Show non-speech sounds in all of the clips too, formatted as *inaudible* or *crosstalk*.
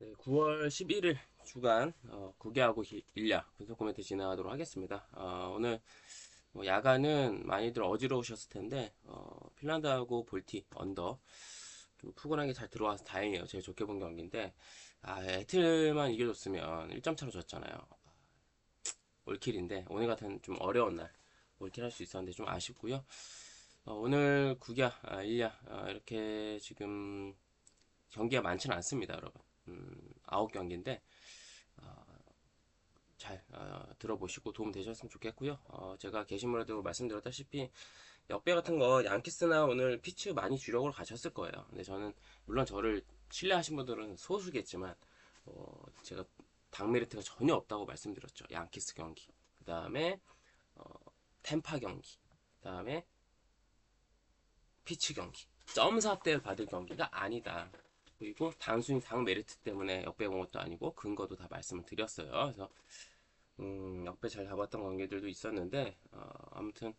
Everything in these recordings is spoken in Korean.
네, 9월 11일 주간 어, 기- 일야 분석 코멘트 진행하도록 하겠습니다. 어, 오늘 뭐 야간은 많이들 어지러우셨을 텐데 어, 핀란드하고 볼티 언더 좀 푸근하게 잘 들어와서 다행이에요. 제일 좋게 본 경기인데 아, 애틀만 이겨줬으면 1점 차로 졌잖아요. 올킬인데 오늘 같은 좀 어려운 날 올킬 할 수 있었는데 좀 아쉽고요. 어, 오늘 구야 아, 일야 아, 이렇게 지금 경기가 많지는 않습니다, 여러분. 음, 아홉 경기인데 어, 잘 어, 들어보시고 도움 되셨으면 좋겠고요. 어, 제가 게시물에도 말씀드렸다시피 역배 같은 거 양키스나 오늘 피츠 많이 주력으로 가셨을 거예요. 근데 저는 물론 저를 신뢰하신 분들은 소수겠지만 어, 제가 당 메리트가 전혀 없다고 말씀드렸죠. 양키스 경기, 그 다음에 어, 템파 경기, 그 다음에 피츠 경기. 점사대를 받을 경기가 아니다. 그리고 단순히 당 메리트 때문에 역배 본 것도 아니고 근거도 다 말씀을 드렸어요. 그래서 음, 역배 잘 잡았던 관계들도 있었는데 어, 아무튼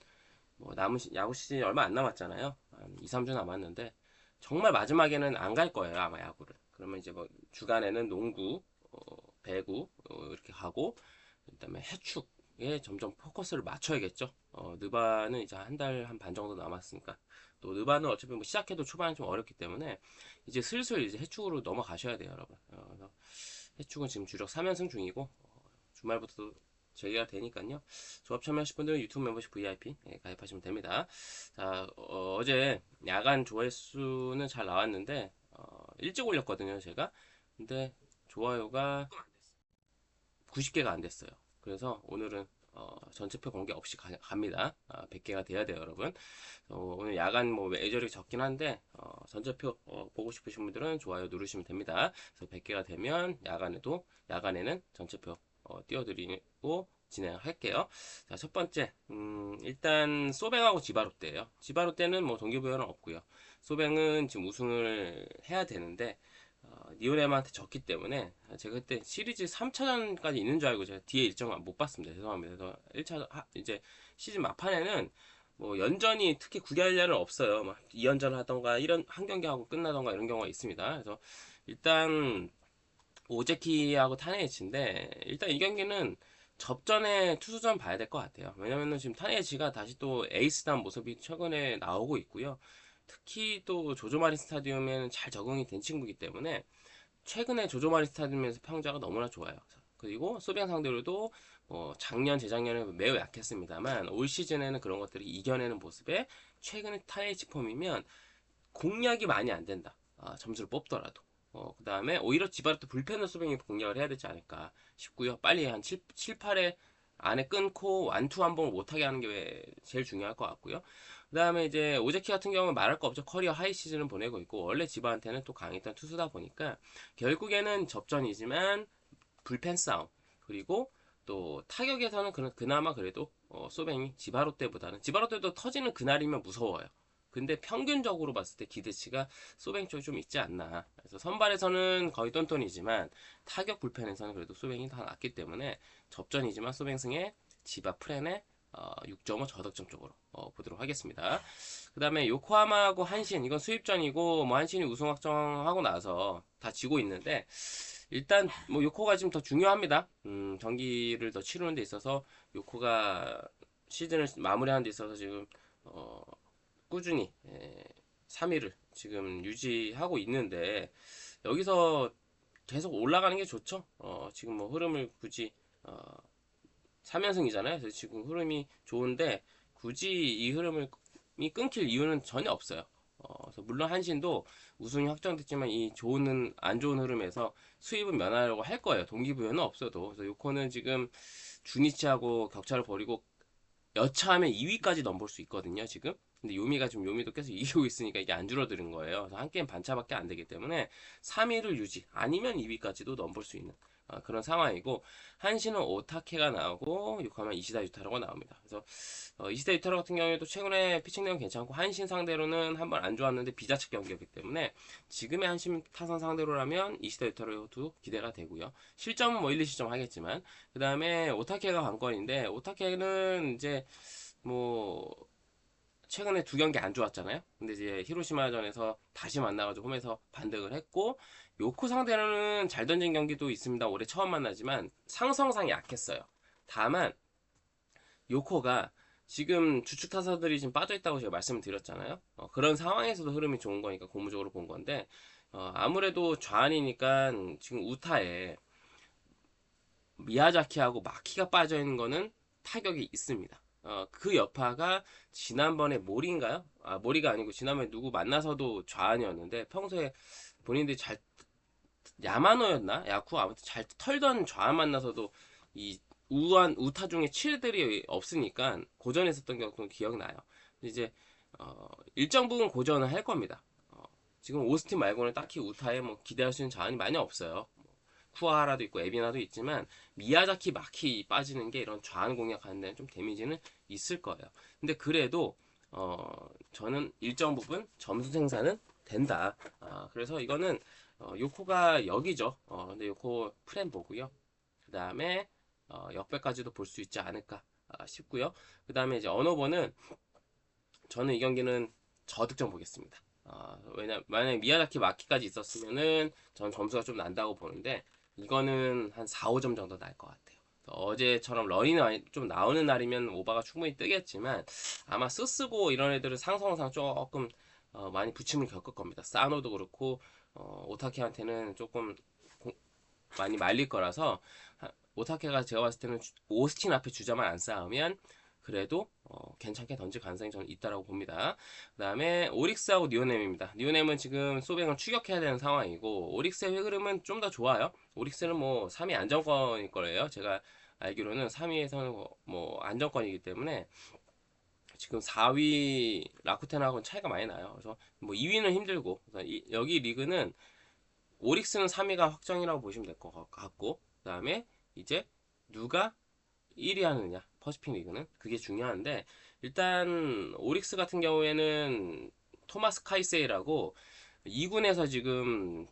뭐 남은 시- 야구 시즌이 얼마 안 남았잖아요. 한 2, 3주 남았는데 정말 마지막에는 안 갈 거예요. 아마 야구를. 그러면 이제 뭐 주간에는 농구, 어, 배구 어, 이렇게 가고 그다음에 해축에 점점 포커스를 맞춰야겠죠. 어, 느바는 이제 한 달 한 반 정도 남았으니까 또 느바는 어차피 뭐 시작해도 초반에 좀 어렵기 때문에 이제 슬슬 이제 해축으로 넘어가셔야 돼요, 여러분. 어, 해축은 지금 주력 3연승 중이고 어, 주말부터 저희가 되니까요. 조합 참여하실 분들은 유튜브 멤버십 VIP 예, 가입하시면 됩니다. 자, 어, 제 야간 조회수는 잘 나왔는데 어, 일찍 올렸거든요, 제가. 근데 좋아요가 90개가 안 됐어요. 그래서 오늘은 어, 전체표 공개 없이 가, 갑니다. 아, 100개가 돼야 돼요, 여러분. 어, 오늘 야간 뭐 메이저리 적긴 한데 어, 전체표 어, 보고 싶으신 분들은 좋아요 누르시면 됩니다. 그래서 100개가 되면 야간에도 야간에는 전체표 어, 띄워드리고 진행할게요. 자, 첫 번째 음, 일단 소뱅하고 지바롯데예요. 지바롯데는 뭐 동기부여는 없고요. 소뱅은 지금 우승을 해야 되는데 어, 니오네마한테 졌기 때문에 제가 그때 시리즈 3차전까지 있는 줄 알고 제가 뒤에 일정을 못 봤습니다. 죄송합니다. 그래서 1차 이제 시즌 막판에는 뭐 연전이 특히 구결자는 없어요. 막 2연전 하던가 이런 한 경기 하고 끝나던가 이런 경우가 있습니다. 그래서 일단 오제키하고 타네이치인데 일단 이 경기는 접전에 투수전 봐야 될 것 같아요. 왜냐면은 지금 타네이치가 다시 또 에이스단 모습이 최근에 나오고 있고요. 특히 또 조조마린 스타디움에는 잘 적응이 된 친구이기 때문에 최근에 조조마린 스타디움에서 평자가 너무나 좋아요. 그리고 소비앙 상대로도 뭐 작년 재작년에 매우 약했습니다만 올 시즌에는 그런 것들이 이겨내는 모습에 최근에 타이치 폼이면 공략이 많이 안 된다. 아, 점수를 뽑더라도. 어, 그 다음에 오히려 지바르트 불펜을 소뱅이 공략을 해야 되지 않을까 싶고요. 빨리 한 7, 7 8회 안에 끊고 완투 한 번을 못하게 하는 게 제일 중요할 것 같고요. 그 다음에 이제 오제키 같은 경우는 말할 거 없죠. 커리어 하이 시즌을 보내고 있고 원래 지바한테는 또 강했던 투수다 보니까 결국에는 접전이지만 불펜 싸움 그리고 또 타격에서는 그, 그나마 그래도 어, 소뱅이 지바로 때보다는 지바로 때도 터지는 그날이면 무서워요. 근데 평균적으로 봤을 때 기대치가 소뱅 쪽이 좀 있지 않나. 그래서 선발에서는 거의 똔똔이지만 타격 불펜에서는 그래도 소뱅이 더 낫기 때문에 접전이지만 소뱅 승에 지바 프렌의 어, 6.5 저득점 쪽으로 어, 보도록 하겠습니다. 그 다음에 요코하마하고 한신 이건 수입전이고 뭐 한신이 우승 확정하고 나서 다 지고 있는데 일단 뭐 요코가 지금 더 중요합니다. 음, 경기를 더 치르는 데 있어서 요코가 시즌을 마무리하는 데 있어서 지금 어, 꾸준히 예, 3위를 지금 유지하고 있는데 여기서 계속 올라가는 게 좋죠. 어, 지금 뭐 흐름을 굳이 어, 3연승이잖아요. 그래서 지금 흐름이 좋은데 굳이 이 흐름을 이 끊길 이유는 전혀 없어요. 어, 그래서 물론 한신도 우승이 확정됐지만 이 좋은 안 좋은 흐름에서 수입은 면하려고 할 거예요. 동기부여는 없어도. 그래서 요코는 지금 주니치하고 격차를 벌이고 여차하면 2위까지 넘볼 수 있거든요, 지금. 근데 요미가 지금 요미도 계속 *laughs* 이기고 있으니까 이게 안 줄어드는 거예요. 그래서 한 게임 반차밖에 안 되기 때문에 3위를 유지, 아니면 2위까지도 넘볼 수 있는 아, 그런 상황이고 한신은 오타케가 나오고 요카만 이시다 유타로가 나옵니다. 그래서 어, 이시다 유타로 같은 경우에도 최근에 피칭 내용 괜찮고 한신 상대로는 한 번 안 좋았는데 비자책 경기였기 때문에 지금의 한신 타선 상대로라면 이시다 유타로도 기대가 되고요. 실점은 뭐 1, 2실점 하겠지만 그 다음에 오타케가 관건인데 오타케는 이제 뭐 최근에 두 경기 안 좋았잖아요. 근데 이제 히로시마전에서 다시 만나가지고 홈에서 반등을 했고 요코 상대로는 잘 던진 경기도 있습니다. 올해 처음 만나지만 상성상 약했어요. 다만 요코가 지금 주축 타사들이 지금 빠져 있다고 제가 말씀을 드렸잖아요. 어, 그런 상황에서도 흐름이 좋은 거니까 고무적으로 본 건데 어, 아무래도 좌안이니까 지금 우타에 미야자키하고 마키가 빠져 있는 거는 타격이 있습니다. 어, 그 여파가 지난번에 모리인가요? 아, 모리가 아니고 지난번에 누구 만나서도 좌안이었는데 평소에 본인들이 잘 야마노였나? 야쿠 아무튼 잘 털던 좌안 만나서도 이 우한 우타 중에 7들이 없으니까 고전했었던 경우도 기억나요. 이제 어, 일정 부분 고전을 할 겁니다. 어, 지금 오스틴 말고는 딱히 우타에 뭐 기대할 수 있는 자원이 많이 없어요. 뭐 쿠아하라도 있고 에비나도 있지만 미야자키 마키 빠지는 게 이런 좌안 공략하는 데는 좀 데미지는 있을 거예요. 근데 그래도 어, 저는 일정 부분 점수 생산은 된다. 아, 그래서 이거는 어, 요코가 여기죠. 어, 근데 요코 프렌 보고요. 그 다음에 어, 역배까지도 볼 수 있지 않을까 아, 싶고요. 그 다음에 이제 언어버는 저는 이 경기는 저득점 보겠습니다. 아, 왜냐 만약에 미야자키 마키까지 있었으면은 전 점수가 좀 난다고 보는데 이거는 한 4, 5점 정도 날 것 같아요. 어제처럼 러닝이 좀 나오는 날이면 오바가 충분히 뜨겠지만 아마 쓰쓰고 이런 애들은 상성상 조금 어, 많이 부침을 겪을 겁니다. 사노도 그렇고 어, 오타케한테는 조금 고, 많이 말릴 거라서 오타케가 제가 봤을 때는 오스틴 앞에 주자만 안 쌓으면 그래도 어, 괜찮게 던질 가능성이 저는 있다라고 봅니다. 그 다음에 오릭스하고 니오넴입니다. 니오넴은 지금 소뱅을 추격해야 되는 상황이고 오릭스의 흐름은 좀 더 좋아요. 오릭스는 뭐 3위 안정권일 거예요. 제가 알기로는 3위에서는 뭐 안정권이기 때문에 지금 4위 라쿠텐하고는 차이가 많이 나요. 그래서 뭐 2위는 힘들고 이, 여기 리그는 오릭스는 3위가 확정이라고 보시면 될 것 같고 그 다음에 이제 누가 1위 하느냐 퍼시픽 리그는? 그게 중요한데 일단 오릭스 같은 경우에는 토마스 카이세이라고 2군에서 지금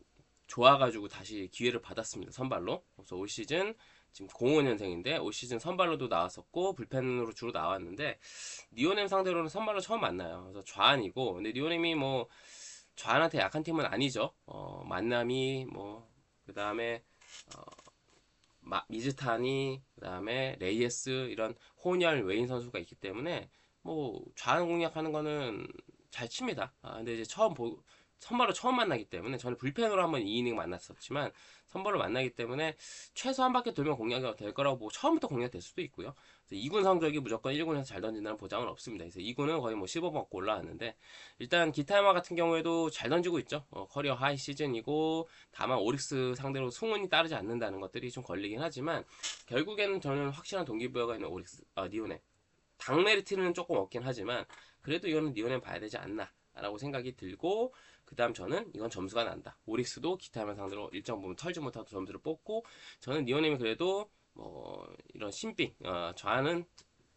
좋아가지고 다시 기회를 받았습니다 선발로. 그래서 올 시즌 지금 05년생인데 올 시즌 선발로도 나왔었고 불펜으로 주로 나왔는데 니오넴 상대로는 선발로 처음 만나요. 그래서 좌안이고 근데 니오넴이 뭐 좌안한테 약한 팀은 아니죠. 어, 만남이 뭐 그 다음에 어, 미즈타니 그다음에 레이에스 이런 혼혈 외인 선수가 있기 때문에 뭐 좌완 공략하는 거는 잘 칩니다. 아, 근데 이제 처음 보 선발로 처음 만나기 때문에 저는 불펜으로 한번 2이닝 만났었지만 선발로 만나기 때문에 최소 한 바퀴 돌면 공략이 될 거라고 보고 처음부터 공략될 수도 있고요. 2군 성적이 무조건 1군에서 잘 던진다는 보장은 없습니다. 그래서 2군은 거의 뭐 15번 먹고 올라왔는데 일단 기타야마 같은 경우에도 잘 던지고 있죠. 어, 커리어 하이 시즌이고 다만 오릭스 상대로 승운이 따르지 않는다는 것들이 좀 걸리긴 하지만 결국에는 저는 확실한 동기부여가 있는 오릭스 아, 니온에 당 메리트는 조금 없긴 하지만 그래도 이거는 니온에 봐야 되지 않나 라고 생각이 들고 그 다음 저는 이건 점수가 난다. 오릭스도 기타 하면 상대로 일정 부분 털지 못하고 점수를 뽑고 저는 니오넴이 그래도 뭐 이런 신빙 어, 좌는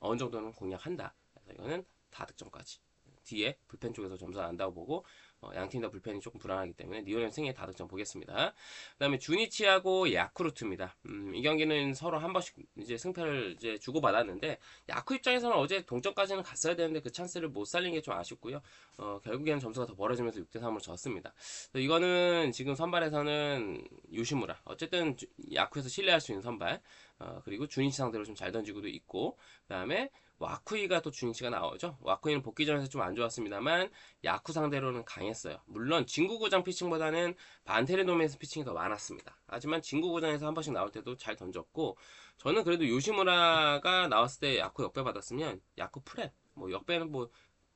어느 정도는 공략한다. 그래서 이거는 다득점까지 뒤에 불펜 쪽에서 점수가 난다고 보고 어, 양팀 다 불펜이 조금 불안하기 때문에 니오넴 승의 다득점 보겠습니다. 그 다음에 주니치하고 야쿠르트입니다. 음, 이 경기는 서로 한 번씩 이제 승패를 이제 주고받았는데 야쿠 입장에서는 어제 동점까지는 갔어야 되는데 그 찬스를 못 살린 게 좀 아쉽고요. 어, 결국에는 점수가 더 벌어지면서 6대3으로 졌습니다. 이거는 지금 선발에서는 유시무라. 어쨌든 야쿠에서 신뢰할 수 있는 선발. 어, 그리고 주니치 상대로 좀 잘 던지고도 있고 그 다음에 와쿠이가 또 주니치가 나오죠. 와쿠이는 복귀전에서 좀 안 좋았습니다만 야쿠 상대로는 강했어요. 물론 진구구장 피칭보다는 반테레노메스 피칭이 더 많았습니다. 하지만 진구구장에서 한 번씩 나올 때도 잘 던졌고 저는 그래도 요시무라가 나왔을 때 야쿠 역배 받았으면 야쿠 프레 뭐 역배는 뭐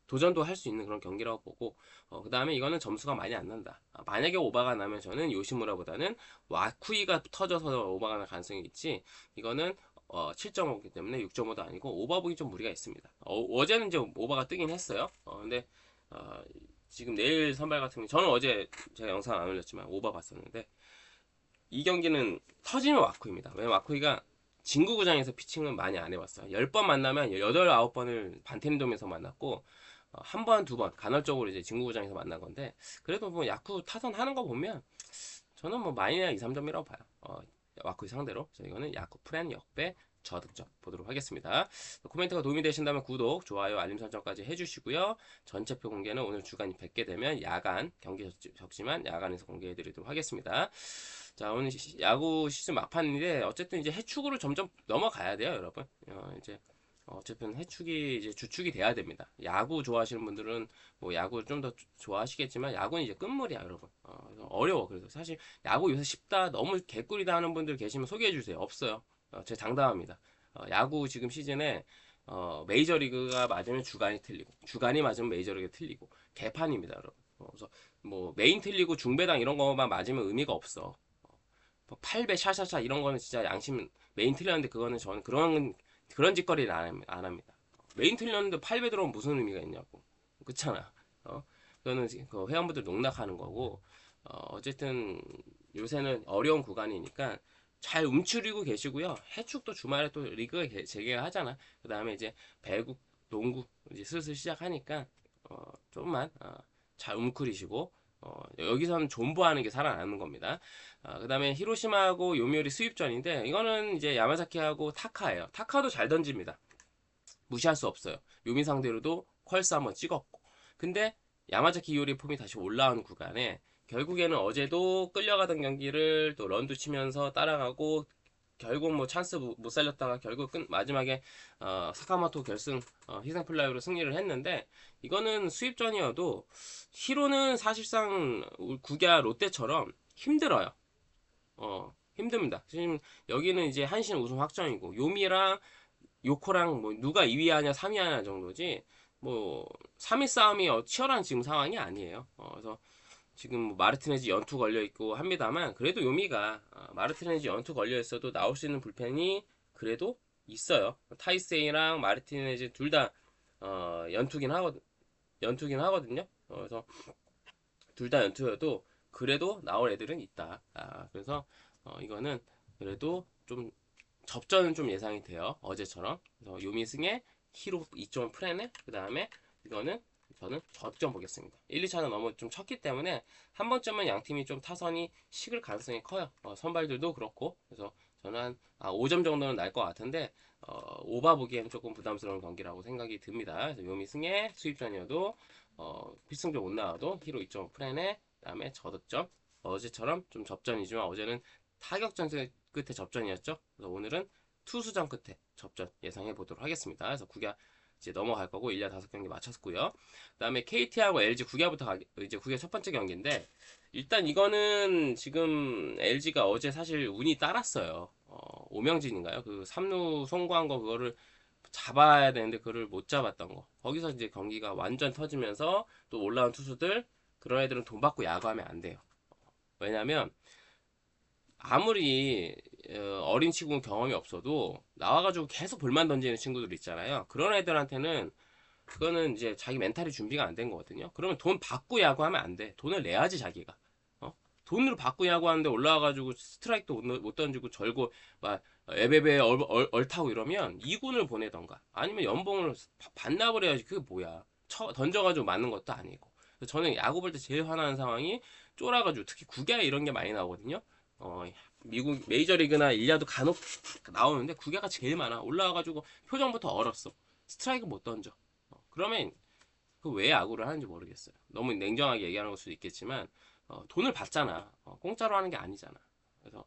도전도 할 수 있는 그런 경기라고 보고 어, 그 다음에 이거는 점수가 많이 안 난다. 아, 만약에 오바가 나면 저는 요시무라보다는 와쿠이가 터져서 오바가 날 가능성이 있지 이거는 어, 7.5기 때문에 6.5도 아니고 오버 보기 좀 무리가 있습니다. 어, 제는 이제 오버가 뜨긴 했어요. 어, 근데 어, 지금 내일 선발 같은 경우 저는 어제 제가 영상 안 올렸지만 오버 봤었는데 이 경기는 터지면 와쿠입니다. 왜냐면 와쿠이가 진구구장에서 피칭을 많이 안 해봤어요. 10번 만나면 8, 9번을 반테린돔에서 만났고 어, 한 번, 두 번 간헐적으로 이제 진구구장에서 만난 건데 그래도 뭐 야쿠 타선 하는 거 보면 저는 뭐 마이너스 2, 3점이라고 봐요. 어, 와쿠이 상대로. 이거는 야쿠 프렌 역배 저득점 보도록 하겠습니다. 코멘트가 도움이 되신다면 구독, 좋아요, 알림 설정까지 해주시고요. 전체표 공개는 오늘 주간이 100개 되면 야간 경기 적지만 야간에서 공개해드리도록 하겠습니다. 자 오늘 시- 야구 시즌 막판인데 어쨌든 이제 해축으로 점점 넘어가야 돼요, 여러분. 어, 이제 어쨌든 해축이 이제 주축이 돼야 됩니다. 야구 좋아하시는 분들은 뭐 야구 좀 더 좋아하시겠지만 야구는 이제 끝물이야, 여러분. 어, 어려워. 그래서 사실 야구 요새 쉽다, 너무 개꿀이다 하는 분들 계시면 소개해 주세요. 없어요. 어, 제 장담합니다. 어, 야구 지금 시즌에 어, 메이저리그가 맞으면 주간이 틀리고 주간이 맞으면 메이저리그 틀리고 개판입니다, 여러분. 어, 그래서 뭐 메인 틀리고 중배당 이런 거만 맞으면 의미가 없어. 어, 뭐 8배 샤샤샤 이런 거는 진짜 양심 메인 틀렸는데 그거는 저는 그런 그런 짓거리를 안, 합니다-. 메인 틀렸는데 8배 들어오면 무슨 의미가 있냐고. 그렇잖아. 어? 그거는 그 회원분들 농락하는 거고 어, 어쨌든 요새는 어려운 구간이니까 잘 움츠리고 계시고요. 해축도 주말에 또 리그가 개- 재개하잖아. 그 다음에 이제 배구, 농구 이제 슬슬 시작하니까 어, 좀만 어, 잘 움츠리시고 어, 여기서는 존버하는 게 살아나는 겁니다. 어, 그 다음에 히로시마하고 요미우리 수입전인데 이거는 이제 야마자키하고 타카예요. 타카도 잘 던집니다. 무시할 수 없어요. 요미 상대로도 퀄스 한번 찍었고. 근데 야마자키 이오리 폼이 다시 올라오는 구간에 결국에는 어제도 끌려가던 경기를 또 런도 치면서 따라가고 결국 뭐 찬스 못못 살렸다가 결국 끝 마지막에 어, 사카모토 결승 어, 희생 플라이로 승리를 했는데 이거는 수입전이어도 히로는 사실상 우- 국야 롯데처럼 힘들어요. 어 힘듭니다. 지금 여기는 이제 한신 우승 확정이고 요미랑 요코랑 뭐 누가 2위 하냐 3위 하냐 정도지 뭐 3위 싸움이 어, 치열한 지금 상황이 아니에요. 어, 그래서 지금 뭐 마르티네즈 연투 걸려 있고 합니다만 그래도 요미가 어, 마르티네즈 연투 걸려 있어도 나올 수 있는 불펜이 그래도 있어요. 타이세이랑 마르티네즈 둘다 어, 연투긴 하거든 연투긴 하거든요. 어, 그래서 둘 다 연투여도 그래도 나올 애들은 있다. 아, 그래서 어, 이거는 그래도 좀 접전은 좀 예상이 돼요. 어제처럼. 그래서 요미승의 히로 2점 프레네 그 다음에 이거는 저는 저점 보겠습니다. 1, 2차는 너무 좀 쳤기 때문에 한 번쯤은 양 팀이 좀 타선이 식을 가능성이 커요. 어, 선발들도 그렇고 그래서 저는 한 아, 5점 정도는 날 것 같은데 어, 오바 보기엔 조금 부담스러운 경기라고 생각이 듭니다. 그래서 요미승의 수입전이어도 어, 필승조 못 나와도 히로 2점 프레네 그다음에 저득점 어제처럼 좀 접전이지만 어제는 타격전 끝에 접전이었죠. 그래서 오늘은 투수전 끝에 접전 예상해 보도록 하겠습니다. 그래서 국야 이제 넘어갈 거고 1야 5경기 마쳤고요. 그다음에 KT하고 LG 국야부터 가, 이제 국야 첫 번째 경기인데 일단 이거는 지금 LG가 어제 사실 운이 따랐어요. 어, 오명진인가요? 그 삼루 송구한 거 그거를 잡아야 되는데 그거를 못 잡았던 거. 거기서 이제 경기가 완전 터지면서 또 올라온 투수들 그런 애들은 돈 받고 야구하면 안 돼요. 왜냐면 아무리 어, 어린 친구 경험이 없어도 나와가지고 계속 볼만 던지는 친구들 있잖아요. 그런 애들한테는 그거는 이제 자기 멘탈이 준비가 안 된 거거든요. 그러면 돈 받고 야구하면 안 돼. 돈을 내야지 자기가. 어? 돈으로 받고 야구하는데 올라와가지고 스트라이크도 못, 던지고 절고 막 에베베 얼, 얼, 얼타고 이러면 2군을 보내던가 아니면 연봉을 바- 반납을 해야지 그게 뭐야. 쳐, 던져가지고 맞는 것도 아니고. 저는 야구 볼 때 제일 화나는 상황이 쫄아가지고 특히 국야 이런 게 많이 나오거든요. 어, 미국 메이저리그나 일야도 간혹 나오는데 국야가 제일 많아. 올라와가지고 표정부터 얼었어. 스트라이크 못 던져. 어, 그러면 그 왜 야구를 하는지 모르겠어요. 너무 냉정하게 얘기하는 걸 수도 있겠지만 어, 돈을 받잖아. 어, 공짜로 하는 게 아니잖아. 그래서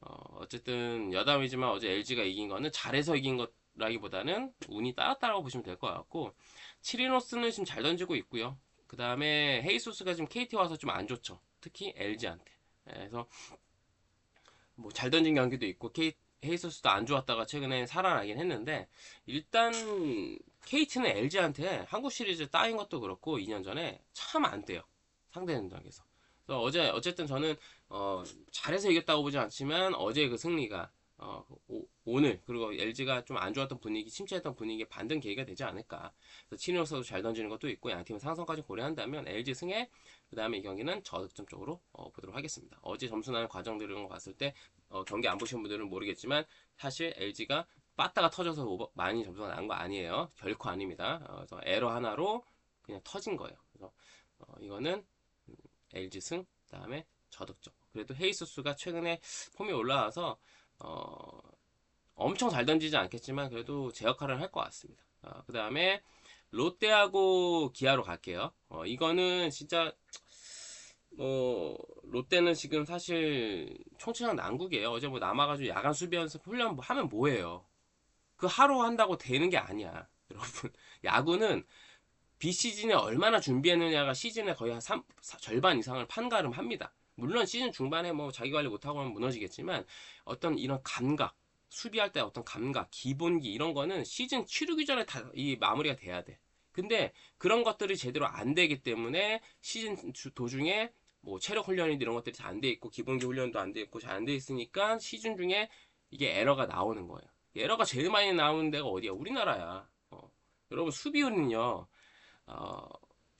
어, 어쨌든 여담이지만 어제 LG가 이긴 거는 잘해서 이긴 것라기보다는 운이 따랐다라고 보시면 될 것 같고 치리노스는 지금 잘 던지고 있고요. 그 다음에 헤이소스가 지금 KT 와서 좀 안 좋죠. 특히 LG한테. 그래서 뭐 잘 던진 경기도 있고 K, 헤이소스도 안 좋았다가 최근에 살아나긴 했는데 일단 KT는 LG한테 한국 시리즈 따인 것도 그렇고 2년 전에 참 안 돼요. 상대 전적에서. 그래서 어제 어쨌든 저는 어, 잘해서 이겼다고 보지 않지만 어제 그 승리가 어, 오, 늘 그리고 LG가 좀 안 좋았던 분위기 침체했던 분위기에 반등 계기가 되지 않을까. 그래서 치노서도 잘 던지는 것도 있고 양팀은 상성까지 고려한다면 LG 승에 그 다음에 이 경기는 저득점 쪽으로 어, 보도록 하겠습니다. 어제 점수 나는 과정들을 봤을 때 어, 경기 안 보신 분들은 모르겠지만 사실 LG가 빠따가 터져서 오버, 많이 점수가 난 거 아니에요. 결코 아닙니다. 어, 그래서 에러 하나로 그냥 터진 거예요. 그래서 어, 이거는 음, LG 승, 그 다음에 저득점. 그래도 헤이스수가 최근에 폼이 올라와서 어, 엄청 잘 던지지 않겠지만 그래도 제 역할을 할 것 같습니다. 그 다음에 롯데하고 기아로 갈게요. 어, 이거는 진짜 뭐 롯데는 지금 사실 총체적 난국이에요. 어제 뭐 남아가지고 야간 수비 연습 훈련 뭐 하면 뭐해요? 그 하루 한다고 되는 게 아니야. *laughs* 여러분 야구는 비시즌에 얼마나 준비했느냐가 시즌에 거의 한 3, 절반 이상을 판가름합니다. 물론 시즌 중반에 뭐 자기 관리 못하고 하면 무너지겠지만 어떤 이런 감각 수비할 때 어떤 감각, 기본기 이런 거는 시즌 치르기 전에 다 이 마무리가 돼야 돼. 근데 그런 것들이 제대로 안 되기 때문에 시즌 주- 도중에 뭐 체력 훈련이 이런 것들이 잘 안 돼 있고 기본기 훈련도 안 돼 있고 잘 안 돼 있으니까 시즌 중에 이게 에러가 나오는 거예요. 에러가 제일 많이 나오는 데가 어디야? 우리나라야. 어. 여러분 수비율은요. 어,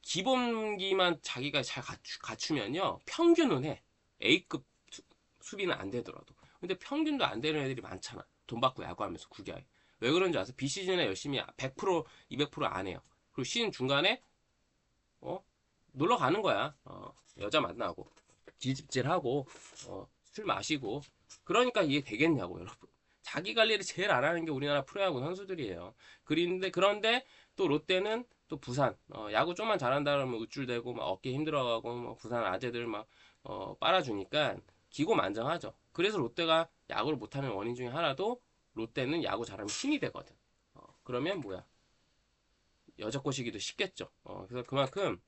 기본기만 자기가 잘 갖추, 갖추 면요. 평균은 해. A급 수, 수비는 안 되더라도. 근데 평균도 안 되는 애들이 많잖아. 돈 받고 야구하면서 구기하게. 왜 그런지 아세요? 비시즌에 열심히 100% 200%안 해요. 그리고 시즌 중간에 어 놀러 가는 거야. 어, 여자 만나고 뒤집질하고 어, 술 마시고 그러니까 이게 되겠냐고 여러분. 자기 관리를 제일 안 하는 게 우리나라 프로야구 선수들이에요. 그런데 그런데 또 롯데는 또 부산 어, 야구 좀만 잘한다 그러면 우쭐대고 막 어깨 힘들어가고 뭐 부산 아재들 막 어, 빨아주니까 기고만장하죠. 그래서 롯데가 야구를 못하는 원인 중에 하나도 롯데는 야구 잘하면 힘이 되거든. 어, 그러면 뭐야? 여자 꼬시기도 쉽겠죠. 어, 그래서 그만큼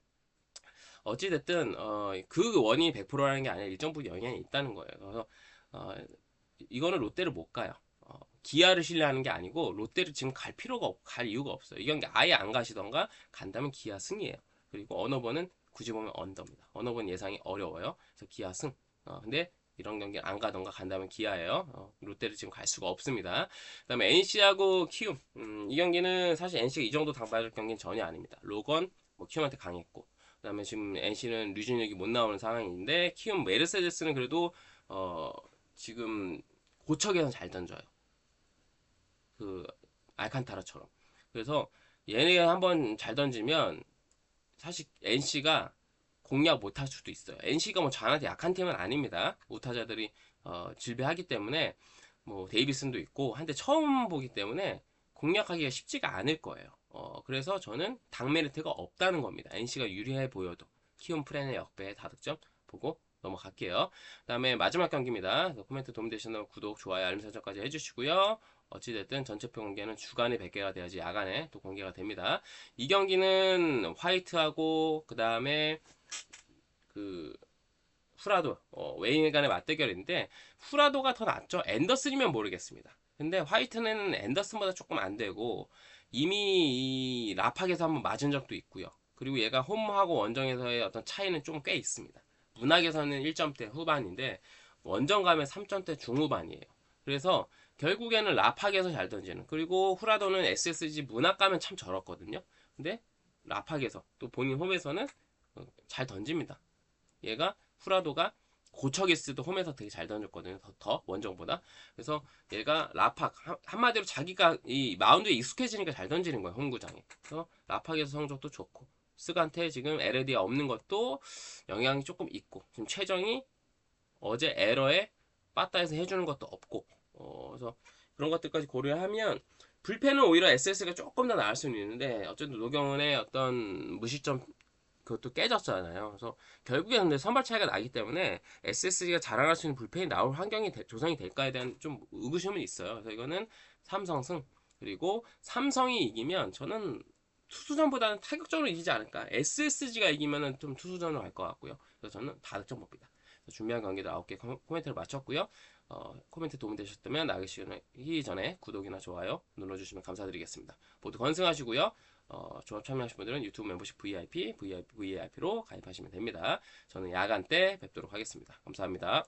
어찌됐든 어, 그 원인이 100%라는 게 아니라 일정 부분 영향이 있다는 거예요. 그래서 어, 이거는 롯데를 못 가요. 어, 기아를 신뢰하는 게 아니고 롯데를 지금 갈 필요가 없고 갈 이유가 없어요. 이 경기 아예 안 가시던가 간다면 기아 승이에요. 그리고 언어번은 굳이 보면 언더입니다. 언어번 예상이 어려워요. 그래서 기아 승. 어, 근데 이런 경기 안 가던가 간다면 기아예요. 어, 롯데를 지금 갈 수가 없습니다. 그다음에 NC하고 키움. 음, 이 경기는 사실 NC가 이 정도 당받을 경기는 전혀 아닙니다. 로건 뭐 키움한테 강했고. 그다음에 지금 NC는 류준혁이 못 나오는 상황인데 키움 메르세데스는 그래도 어, 지금 고척에서 잘 던져요. 그 알칸타라처럼. 그래서 얘네 한번 잘 던지면 사실 NC가 공략 못 할 수도 있어요. NC가 뭐 저한테 약한 팀은 아닙니다. 우타자들이 어, 질배하기 때문에 뭐 데이비슨도 있고 한데 처음 보기 때문에 공략하기가 쉽지가 않을 거예요. 어, 그래서 저는 당 메리트가 없다는 겁니다. NC가 유리해 보여도 키움 프렌의 역배 다득점 보고 넘어갈게요. 그 다음에 마지막 경기입니다. 코멘트 도움되시는 구독, 좋아요, 알림 설정까지 해주시고요. 어찌됐든 전체표 공개는 주간에 100개가 돼야지 야간에 또 공개가 됩니다. 이 경기는 화이트하고 그 다음에 그 후라도 어, 웨인 간의 맞대결인데 후라도가 더 낫죠. 앤더슨이면 모르겠습니다. 근데 화이트는 앤더슨보다 조금 안 되고 이미 이 라팍에서 한번 맞은 적도 있고요. 그리고 얘가 홈하고 원정에서의 어떤 차이는 좀 꽤 있습니다. 문학에서는 1점대 후반인데 원정 가면 3점대 중후반이에요. 그래서 결국에는 라팍에서 잘 던지는 그리고 후라도는 SSG 문학 가면 참 저렇거든요. 근데 라팍에서 또 본인 홈에서는 어, 잘 던집니다. 얘가 후라도가 고척에스도 홈에서 되게 잘 던졌거든요. 더, 더 원정보다. 그래서 얘가 라팍 한- 한마디로 자기가 이 마운드에 익숙해지니까 잘 던지는 거예요. 홈구장에. 그래서 라팍에서 성적도 좋고 스간테 지금 LED가 없는 것도 영향이 조금 있고 지금 최정이 어제 에러에 빠따에서 해주는 것도 없고 어, 그래서 그런 것들까지 고려하면 불펜은 오히려 SS가 조금 더 나을 수는 있는데 어쨌든 노경은의 어떤 무시점 그것도 깨졌잖아요. 그래서 결국에 근데 선발 차이가 나기 때문에 SSG가 자랑할 수 있는 불펜이 나올 환경이 되- 조성이 될까에 대한 좀 의구심은 있어요. 그래서 이거는 삼성 승 그리고 삼성이 이기면 저는 투수전보다는 타격적으로 이기지 않을까. SSG가 이기면은 좀 투수전으로 갈 것 같고요. 그래서 저는 다득점 봅니다. 준비한 경기도 9개 코- 코멘트를 마쳤고요. 어, 코멘트 도움이 되셨다면 나가시기 전에 구독이나 좋아요 눌러주시면 감사드리겠습니다. 모두 건승하시고요. 어, 조합 참여하신 분들은 유튜브 멤버십 VIP, VIP, VIP로 가입하시면 됩니다. 저는 야간 때 뵙도록 하겠습니다. 감사합니다.